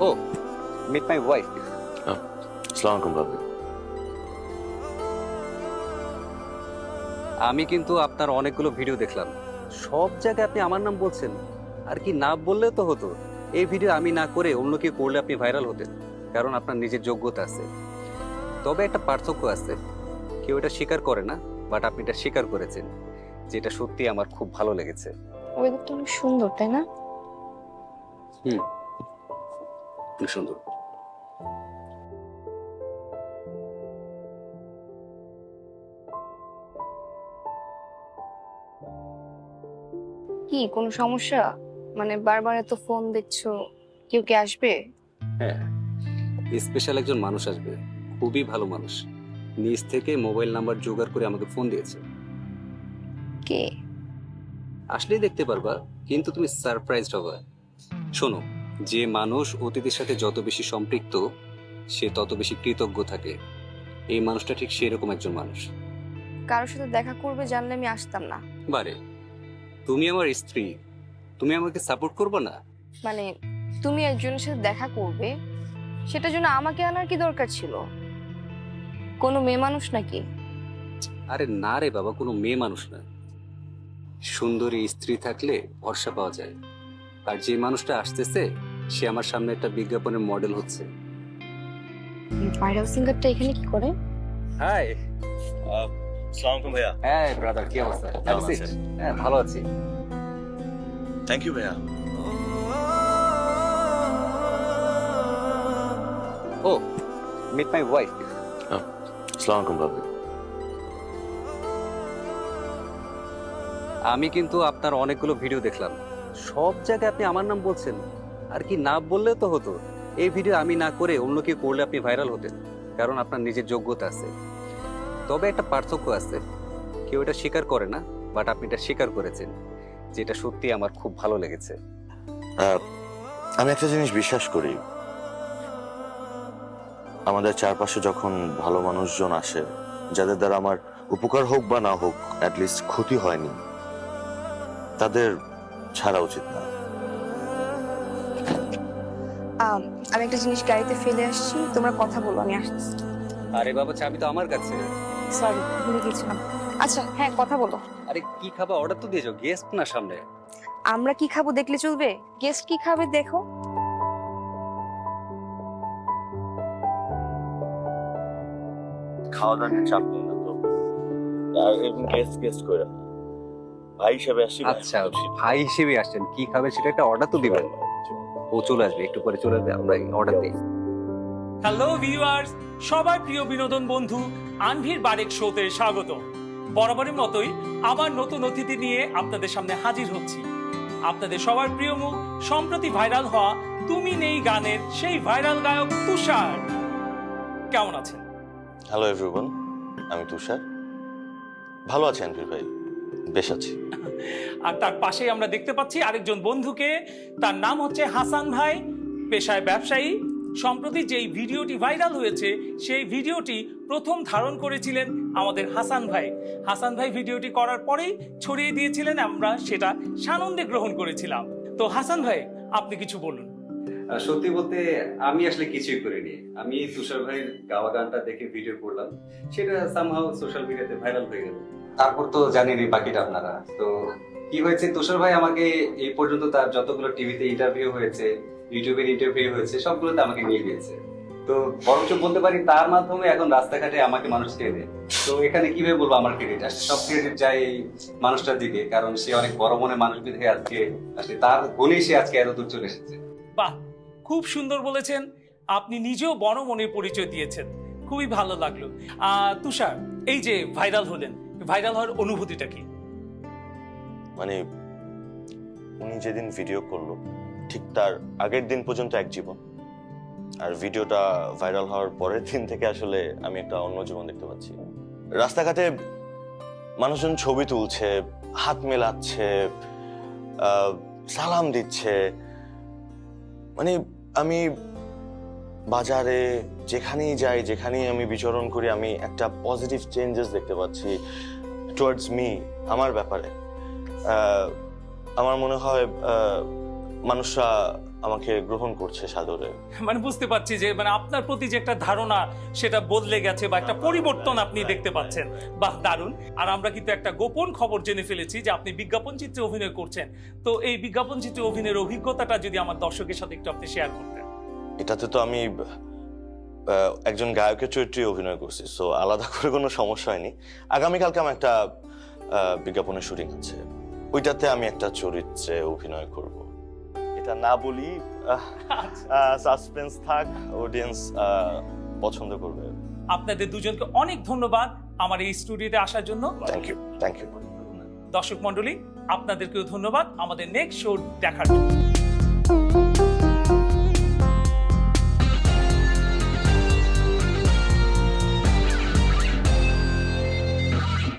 Oh, meet my wife. আসসালামু আলাইকুম ভাবি আমি কিন্তু আপনার অনেকগুলো ভিডিও দেখলাম। সব জায়গায় আপনি আমার নাম বলছেন। আর কি না বললেও তো হতো। এই ভিডিও আমি না করে অন্য কেউ করলে আপনি ভাইরাল হতেন। কারণ আপনার নিজের যোগ্যতা আছে। তবে একটা পার্থক্য আছে। কেউ এটা স্বীকার করে না বাট আপনি এটা স্বীকার করেছেন। যেটা সত্যি আমার খুব ভালো লেগেছে। ওয়েদারটা অনেক সুন্দর তাই না? খুব সুন্দর। কি কোনো সমস্যা? মানে বারবার এত ফোন দেখছ কেউ কি আসবে? হ্যাঁ স্পেশাল একজন মানুষ আসবে খুবই ভালো মানুষ। নিজ থেকে মোবাইল নাম্বার জোগাড় করে আমাকে ফোন দিয়েছে। কে? আসলেই দেখতে পারবা কিন্তু তুমি সারপ্রাইজড হবে। শোনো যে মানুষ অতিথির সাথে যত বেশি সম্পৃক্ত সে তত বেশি কৃতজ্ঞ থাকে। এই মানুষটা ঠিক সেরকম একজন মানুষ। কারোর সাথে দেখা করবে জানলে আমি আসতাম না। বারে তুমি আমার স্ত্রী তুমি আমাকে সাপোর্ট করবে না? মানে তুমি একজনের সাথে দেখা করবে সেটার জন্য আমাকে আনার কি দরকার ছিল? কোনো মেয়ে মানুষ নাকি? আরে না রে বাবা কোনো মেয়ে মানুষ না। সুন্দরী স্ত্রী থাকলে ভরসা পাওয়া যায়। আর যে মানুষটা আসতেছে সে আমার সামনে একটা বিজ্ঞাপনের মডেল হচ্ছে। ভাইরাল সিঙ্গারটা এখানে কি করে? হাই আসসালামু আলাইকুম ভাইয়া। হ্যাঁ ব্রাদার কি অবস্থা? হ্যাঁ ভালো আছি। থ্যাংক ইউ ভাইয়া। ও মিট মাই ওয়াইফ আসসালামু আলাইকুম ভাবি আমি কিন্তু আপনার অনেকগুলো ভিডিও দেখলাম। সব জায়গায় আপনি আমার নাম বলছেন। আর কি না বললেও তো হতো। এই ভিডিও আমি না করে অন্য কেউ করলে আপনি ভাইরাল হতেন, কারণ আপনার নিজের যোগ্যতা আছে। তবে একটা পার্থক্য আছে। কেউ এটা স্বীকার করে না বাট আপনি এটা স্বীকার করেছেন, যেটা সত্যি আমার খুব ভালো লেগেছে। আমি একটা জিনিস বিশ্বাস করি। আমাদের চারপাশে যখন ভালো মানুষজন আসে, যাদের দ্বারা আমার উপকার হোক বা না হোক অ্যাটলিস্ট ক্ষতি হয়নি, তাদের ছাড়া উচিত না। আম, একটা জিনিস গাড়িতে ফেলে আসছি তোমরা কথা বলো আমি আসছি। আরে বাবা চাবি তো আমার কাছে। সরি ভুলে গেছিলাম। আচ্ছা হ্যাঁ কথা বলো। আরে কি খাবা অর্ডার তো দিয়েছ গেস্ট না সামনে। আমরা কি খাব দেখলে চলবে? গেস্ট কি খাবে দেখো। খাওয়া দাওয়া চাপ নেই না তো। আর এরকম গেস্ট গেস্ট করে। ভাই হিসেবে আসছি আচ্ছা ভাই হিসেবে আসছেন কি খাবে সেটা একটা অর্ডার তো দিবেন। ও চলে আসবে একটু পরে চলে আসবে আমরা অর্ডার দিই। হ্যালো ভিউয়ার্স সবার প্রিয় বিনোদন বন্ধু আনভির বারেক শোতে স্বাগত বরাবরের মতোই আবার নতুন অতিথি নিয়ে আপনাদের সামনে হাজির হচ্ছি। আপনাদের সবার প্রিয় মুখ সম্প্রতি ভাইরাল হওয়া তুমি নেই গানের সেই ভাইরাল গায়ক তুষার। কেমন আছেন? হ্যালো এভরিওয়ান আমি তুষার। ভালো আছি আনফির ভাই? বেশ আছি। আর তার পাশেই আমরা দেখতে পাচ্ছি আরেকজন বন্ধুকে। তার নাম হচ্ছে হাসান ভাই পেশায় ব্যবসায়ী। সম্প্রতি যেই ভিডিওটি ভাইরাল হয়েছে সেই ভিডিওটি প্রথম ধারণ করেছিলেন আমাদের হাসান ভাই। হাসান ভাই ভিডিওটি করার পরেই ছড়িয়ে দিয়েছিলেন আমরা সেটা সানন্দে গ্রহণ করেছিলাম। তো হাসান ভাই আপনি কিছু বলুন। সত্যি বলতে আমি আসলে কিছুই করিনি। আমি তুষার ভাইয়ের গাওয়া গানটা দেখে ভিডিও করলাম। সেটা সামহাও সোশ্যাল মিডিয়াতে ভাইরাল হয়ে গেল। তারপর তো জানেনই বাকিটা আপনারা। তো কি হয়েছে? তুষার ভাই আমাকে এই পর্যন্ত তার যতগুলো টিভিতে ইন্টারভিউ হয়েছে ইউটিউবের ইন্টারভিউ হয়েছে, সবগুলোতে আমাকে নিয়ে গিয়েছে। তো বরঞ্চ বলতে পারি, তার মাধ্যমে এখন রাস্তাঘাটে আমাকে মানুষ চেনে। তো এখানে কীভাবে বলব আমার ক্রেডিট আসলে সব ক্রেডিট যায় এই মানুষটার দিকে, কারণ সে অনেক বড় মনে মানুষ বিধে আজকে, আসলে তার গুণেই সে আজকে এত দূর চলে এসেছে। বাহ! খুব সুন্দর বলেছেন। আপনি নিজেও বড় মনের পরিচয় দিয়েছেন। খুবই ভালো লাগল। তুষার, এই যে ভাইরাল হলেন ভাইরাল হওয়ার অনুভূতিটা কি? মানে উনি যেদিন ভিডিও করল, ঠিক তার আগের দিন পর্যন্ত এক জীবন। আর ভিডিওটা ভাইরাল হওয়ার পরের দিন থেকে আসলে আমি একটা অন্য জীবন দেখতে পাচ্ছি। রাস্তাঘাটে মানুষজন ছবি তুলছে, হাত মেলাচ্ছে সালাম দিচ্ছে। মানে আমি বাজারে যেখানেই যাই যেখানেই আমি বিচরণ করি আমি একটা পজিটিভ চেঞ্জেস দেখতে পাচ্ছি টুয়ার্ডস মি আমার ব্যাপারে। আমার মনে হয় মানুষরা আমাকে গ্রহণ করছে সাদরে। মানে বুঝতে পারছি যে মানে আপনার প্রতি যে একটা ধারণা সেটা বদলে গেছে বা একটা পরিবর্তন আপনি দেখতে পাচ্ছেন। বাহ দারুণ। আর আমরা কিন্তু একটা গোপন খবর জেনে ফেলেছি যে আপনি বিজ্ঞাপন চিত্রে অভিনয় করছেন। তো এই বিজ্ঞাপন চিত্রে অভিনয়ের অভিজ্ঞতাটা যদি আমার দর্শকের সাথে একটু আপনি শেয়ার করতেন। এটাতে তো আমি একজন গায়কের চরিত্রে অভিনয় করছি সো আলাদা করে কোনো সমস্যা হয়নি। আগামীকালকে আমার একটা বিজ্ঞাপনের শুটিং আছে। ওইটাতে আমি একটা চরিত্রে অভিনয় করব। এটা না বলি সাসপেন্স থাক অডিয়েন্স পছন্দ করবে। আপনাদের দুজনকে অনেক ধন্যবাদ আমার এই স্টুডিওতে আসার জন্য। থ্যাংক ইউ থ্যাংক ইউ দর্শক মন্ডলী আপনাদেরকেও ধন্যবাদ। আমাদের নেক্সট শো দেখার জন্য।